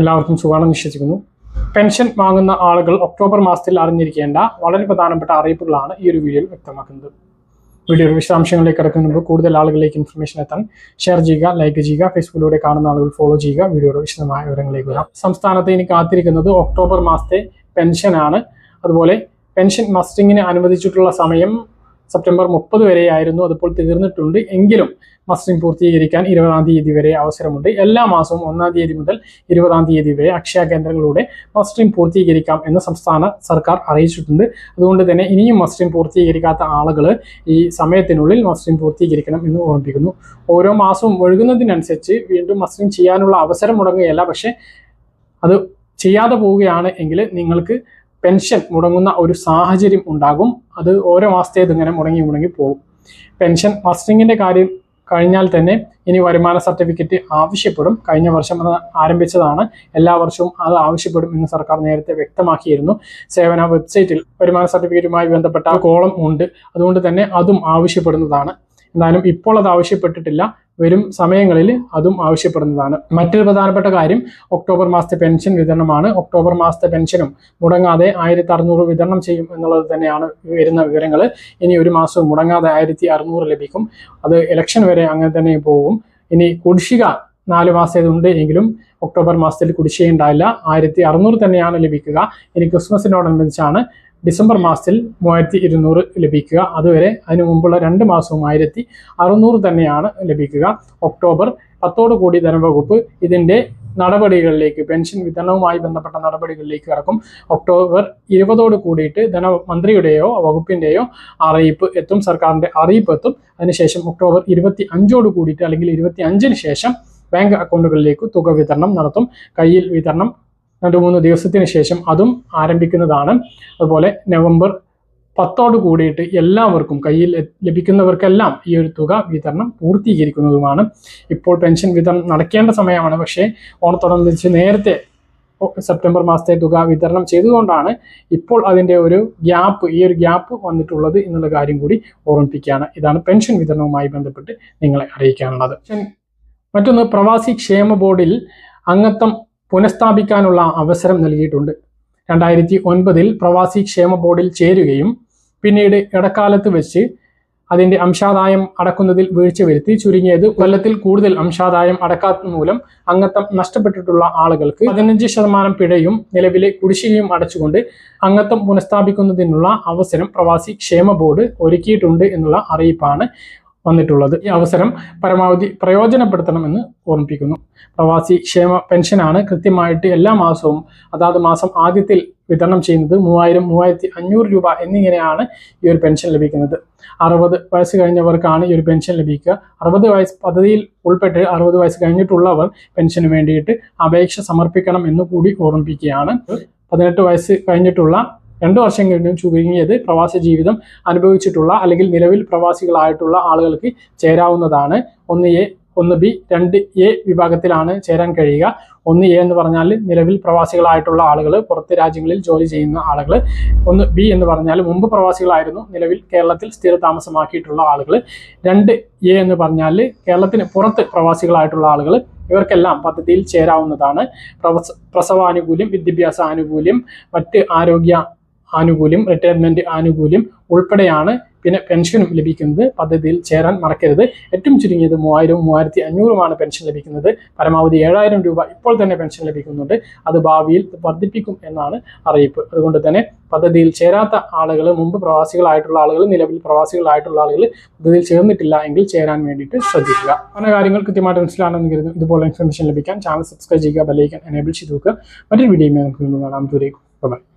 എല്ലാവർക്കും സുഖമാണെന്ന് വിശ്വസിക്കുന്നു. പെൻഷൻ വാങ്ങുന്ന ആളുകൾ ഒക്ടോബർ മാസത്തിൽ അറിഞ്ഞിരിക്കേണ്ട വളരെ പ്രധാനപ്പെട്ട അറിയിപ്പുകളാണ് ഈ ഒരു വീഡിയോയിൽ വ്യക്തമാക്കുന്നത്. വീഡിയോയുടെ വിശദാംശങ്ങളിലേക്ക് കിടക്കുന്ന മുമ്പ് കൂടുതൽ ആളുകളിലേക്ക് ഇൻഫർമേഷൻ എത്താൻ ഷെയർ ചെയ്യുക ലൈക്ക് ചെയ്യുക ഫേസ്ബുക്കിലൂടെ കാണുന്ന ആളുകൾ ഫോളോ ചെയ്യുക. വീഡിയോയുടെ വിശദമായ വിവരങ്ങളിലേക്ക് വരാം. സംസ്ഥാനത്ത് ഇനി കാത്തിരിക്കുന്നത് ഒക്ടോബർ മാസത്തെ പെൻഷനാണ്. അതുപോലെ പെൻഷൻ മസ്റ്റിങ്ങിന് അനുവദിച്ചിട്ടുള്ള സമയം സെപ്റ്റംബർ മുപ്പത് വരെയായിരുന്നു അതിപ്പോൾ തീർന്നിട്ടുണ്ട്. എങ്കിലും മസ്റ്റിംഗ് പൂർത്തീകരിക്കാൻ ഇരുപതാം തീയതി വരെ അവസരമുണ്ട്. എല്ലാ മാസവും ഒന്നാം തീയതി മുതൽ ഇരുപതാം തീയതി വരെ അക്ഷയ കേന്ദ്രങ്ങളിലൂടെ മസ്റ്റിംഗ് പൂർത്തീകരിക്കാം എന്ന് സംസ്ഥാന സർക്കാർ അറിയിച്ചിട്ടുണ്ട്. അതുകൊണ്ട് തന്നെ ഇനിയും മസ്റ്റിംഗ് പൂർത്തീകരിക്കാത്ത ആളുകൾ ഈ സമയത്തിനുള്ളിൽ മസ്റ്റിംഗ് പൂർത്തീകരിക്കണം എന്ന് ഓർമ്മിപ്പിക്കുന്നു. ഓരോ മാസവും ഒഴുകുന്നതിനനുസരിച്ച് വീണ്ടും മസ്റ്റിംഗ് ചെയ്യാനുള്ള അവസരം മുടങ്ങുകയല്ല. പക്ഷേ അത് ചെയ്യാതെ പോവുകയാണ് എങ്കിൽ നിങ്ങൾക്ക് പെൻഷൻ മുടങ്ങുന്ന ഒരു സാഹചര്യം ഉണ്ടാകും. അത് ഓരോ മാസത്തേത് ഇങ്ങനെ മുടങ്ങി മുടങ്ങി പോകും. പെൻഷൻ മസ്റ്റിങ്ങിന്റെ കാര്യം കഴിഞ്ഞാൽ തന്നെ ഇനി വരുമാന സർട്ടിഫിക്കറ്റ് ആവശ്യപ്പെടും. കഴിഞ്ഞ വർഷം അത് ആരംഭിച്ചതാണ്. എല്ലാ വർഷവും അത് ആവശ്യപ്പെടും എന്ന് സർക്കാർ നേരത്തെ വ്യക്തമാക്കിയിരുന്നു. സേവന വെബ്സൈറ്റിൽ വരുമാന സർട്ടിഫിക്കറ്റുമായി ബന്ധപ്പെട്ട കോളം ഉണ്ട്. അതുകൊണ്ട് തന്നെ അതും ആവശ്യപ്പെടുന്നതാണ്. എന്നാലും ഇപ്പോൾ അത് ആവശ്യപ്പെട്ടിട്ടില്ല. വരും സമയങ്ങളിൽ അതും ആവശ്യപ്പെടുന്നതാണ്. മറ്റൊരു പ്രധാനപ്പെട്ട കാര്യം ഒക്ടോബർ മാസത്തെ പെൻഷൻ വിതരണമാണ്. ഒക്ടോബർ മാസത്തെ പെൻഷനും മുടങ്ങാതെ ആയിരത്തി അറുന്നൂറ് വിതരണം ചെയ്യും എന്നുള്ളത് തന്നെയാണ് വരുന്ന വിവരങ്ങൾ ഇനി ഒരു മാസവും മുടങ്ങാതെ ആയിരത്തി അറുന്നൂറ് ലഭിക്കും. അത് ഇലക്ഷൻ വരെ അങ്ങനെ തന്നെ പോകും. ഇനി കുടിശ്ശിക നാല് മാസത്തേതുണ്ട് എങ്കിലും ഒക്ടോബർ മാസത്തിൽ കുടിശ്ശിക ഉണ്ടായില്ല. ആയിരത്തി അറുന്നൂറ് തന്നെയാണ് ലഭിക്കുക. ഇനി ക്രിസ്മസിനോടനുബന്ധിച്ചാണ് ഡിസംബർ മാസത്തിൽ മൂവായിരത്തി ഇരുന്നൂറ് ലഭിക്കുക. അതുവരെ അതിനു മുമ്പുള്ള രണ്ട് മാസവും ആയിരത്തി അറുന്നൂറ് തന്നെയാണ് ലഭിക്കുക. ഒക്ടോബർ പത്തോടു കൂടി ധനവകുപ്പ് ഇതിന്റെ നടപടികളിലേക്ക് പെൻഷൻ വിതരണവുമായി ബന്ധപ്പെട്ട നടപടികളിലേക്ക് കടക്കും. ഒക്ടോബർ ഇരുപതോട് കൂടിയിട്ട് ധനമന്ത്രിയുടെയോ വകുപ്പിന്റെയോ അറിയിപ്പ് എത്തും സർക്കാരിന്റെ അറിയിപ്പ് എത്തും. അതിനുശേഷം ഒക്ടോബർ ഇരുപത്തി അഞ്ചോട് കൂടിയിട്ട് അല്ലെങ്കിൽ ഇരുപത്തി അഞ്ചിന് ശേഷം ബാങ്ക് അക്കൗണ്ടുകളിലേക്ക് തുക വിതരണം നടത്തും. കയ്യിൽ വിതരണം രണ്ട് മൂന്ന് ദിവസത്തിന് ശേഷം അതും ആരംഭിക്കുന്നതാണ്. അതുപോലെ നവംബർ പത്തോട് കൂടിയിട്ട് എല്ലാവർക്കും കയ്യിൽ ലഭിക്കുന്നവർക്കെല്ലാം ഈ ഒരു തുക വിതരണം പൂർത്തീകരിക്കുന്നതുമാണ്. ഇപ്പോൾ പെൻഷൻ വിതരണം നടക്കേണ്ട സമയമാണ്. പക്ഷേ ഓണത്തോടനുബന്ധിച്ച് നേരത്തെ സെപ്റ്റംബർ മാസത്തെ തുക വിതരണം ചെയ്തുകൊണ്ടാണ് ഇപ്പോൾ അതിന്റെ ഒരു ഗ്യാപ്പ് ഈ ഒരു ഗ്യാപ്പ് വന്നിട്ടുള്ളത് എന്നുള്ള കാര്യം കൂടി ഓർമ്മിപ്പിക്കുകയാണ്. ഇതാണ് പെൻഷൻ വിതരണവുമായി ബന്ധപ്പെട്ട് നിങ്ങളെ അറിയിക്കാനുള്ളത്. മറ്റൊന്ന് പ്രവാസി ക്ഷേമ ബോർഡിൽ അംഗത്വം പുനഃസ്ഥാപിക്കാനുള്ള അവസരം നൽകിയിട്ടുണ്ട്. രണ്ടായിരത്തി ഒൻപതിൽ പ്രവാസി ക്ഷേമ ബോർഡിൽ ചേരുകയും പിന്നീട് ഇടക്കാലത്ത് വെച്ച് അതിന്റെ അംശാദായം അടക്കുന്നതിൽ വീഴ്ച വരുത്തി ചുരുങ്ങിയത് കൊല്ലത്തിൽ കൂടുതൽ അംശാദായം അടക്കാത്ത മൂലം അംഗത്വം നഷ്ടപ്പെട്ടിട്ടുള്ള ആളുകൾക്ക് പതിനഞ്ച് ശതമാനം പിഴയും നിലവിലെ കുടിശ്ശികയും അടച്ചുകൊണ്ട് അംഗത്വം പുനഃസ്ഥാപിക്കുന്നതിനുള്ള അവസരം പ്രവാസി ക്ഷേമ ബോർഡ് ഒരുക്കിയിട്ടുണ്ട് എന്നുള്ള അറിയിപ്പാണ് വന്നിട്ടുള്ളത്. ഈ അവസരം പരമാവധി പ്രയോജനപ്പെടുത്തണമെന്ന് ഓർമ്മിപ്പിക്കുന്നു. പ്രവാസി ക്ഷേമ പെൻഷനാണ് കൃത്യമായിട്ട് എല്ലാ മാസവും അതാത് മാസം ആദ്യത്തിൽ വിതരണം ചെയ്യുന്നത് മൂവായിരം മൂവായിരത്തി അഞ്ഞൂറ് രൂപ എന്നിങ്ങനെയാണ് ഈ ഒരു പെൻഷൻ ലഭിക്കുന്നത്. അറുപത് വയസ്സ് കഴിഞ്ഞവർക്കാണ് ഈ ഒരു പെൻഷൻ ലഭിക്കുക. അറുപത് വയസ്സ് പദ്ധതിയിൽ ഉൾപ്പെട്ട് അറുപത് വയസ്സ് കഴിഞ്ഞിട്ടുള്ളവർ പെൻഷന് വേണ്ടിയിട്ട് അപേക്ഷ സമർപ്പിക്കണം എന്ന് കൂടി ഓർമ്മിപ്പിക്കുകയാണ്. പതിനെട്ട് വയസ്സ് കഴിഞ്ഞിട്ടുള്ള രണ്ട് വർഷം കഴിഞ്ഞും ചുരുങ്ങിയത് പ്രവാസി ജീവിതം അനുഭവിച്ചിട്ടുള്ള അല്ലെങ്കിൽ നിലവിൽ പ്രവാസികളായിട്ടുള്ള ആളുകൾക്ക് ചേരാവുന്നതാണ്. ഒന്ന് എ ഒന്ന് ബി രണ്ട് എ വിഭാഗത്തിലാണ് ചേരാൻ കഴിയുക. ഒന്ന് എ എന്ന് പറഞ്ഞാൽ നിലവിൽ പ്രവാസികളായിട്ടുള്ള ആളുകൾ പുറത്ത് രാജ്യങ്ങളിൽ ജോലി ചെയ്യുന്ന ആളുകൾ ഒന്ന് ബി എന്ന് പറഞ്ഞാൽ മുമ്പ് പ്രവാസികളായിരുന്നു നിലവിൽ കേരളത്തിൽ സ്ഥിര താമസമാക്കിയിട്ടുള്ള ആളുകൾ രണ്ട് എ എന്ന് പറഞ്ഞാൽ കേരളത്തിന് പുറത്ത് പ്രവാസികളായിട്ടുള്ള ആളുകൾ ഇവർക്കെല്ലാം പദ്ധതിയിൽ ചേരാവുന്നതാണ്. പ്രസവാനുകൂല്യം വിദ്യാഭ്യാസ ആനുകൂല്യം മറ്റ് ആരോഗ്യ ആനുകൂല്യം റിട്ടയർമെന്റ് ആനുകൂല്യം ഉൾപ്പെടെയാണ് പിന്നെ പെൻഷനും ലഭിക്കുന്നത്. പദ്ധതിയിൽ ചേരാൻ മറക്കരുത്. ഏറ്റവും ചുരുങ്ങിയത് മൂവായിരവും മൂവായിരത്തി അഞ്ഞൂറുമാണ് പെൻഷൻ ലഭിക്കുന്നത്. പരമാവധി ഏഴായിരം രൂപ ഇപ്പോൾ തന്നെ പെൻഷൻ ലഭിക്കുന്നുണ്ട്. അത് ഭാവിയിൽ വർദ്ധിപ്പിക്കും എന്നാണ് അറിയിപ്പ്. അതുകൊണ്ട് തന്നെ പദ്ധതിയിൽ ചേരാത്ത ആളുകൾ മുമ്പ് പ്രവാസികളായിട്ടുള്ള ആളുകൾ നിലവിൽ പ്രവാസികളായിട്ടുള്ള ആളുകൾ പദ്ധതിയിൽ ചേർന്നിട്ടില്ല എങ്കിൽ ചേരാൻ വേണ്ടിയിട്ട് ശ്രദ്ധിക്കുക. പല കാര്യങ്ങൾ കൃത്യമായിട്ട് മനസ്സിലാണെന്ന് കരുതുന്നു. ഇതുപോലെ ഇൻഫർമേഷൻ ലഭിക്കാൻ ചാനൽ സബ്സ്ക്രൈബ് ചെയ്യുക ബെല്ലൈക്കൻ എനേബിൾ ചെയ്ത് നോക്കുക മറ്റൊരു വീഡിയോ നമുക്ക് കാണാം. ദൂരേക്കും ബൈ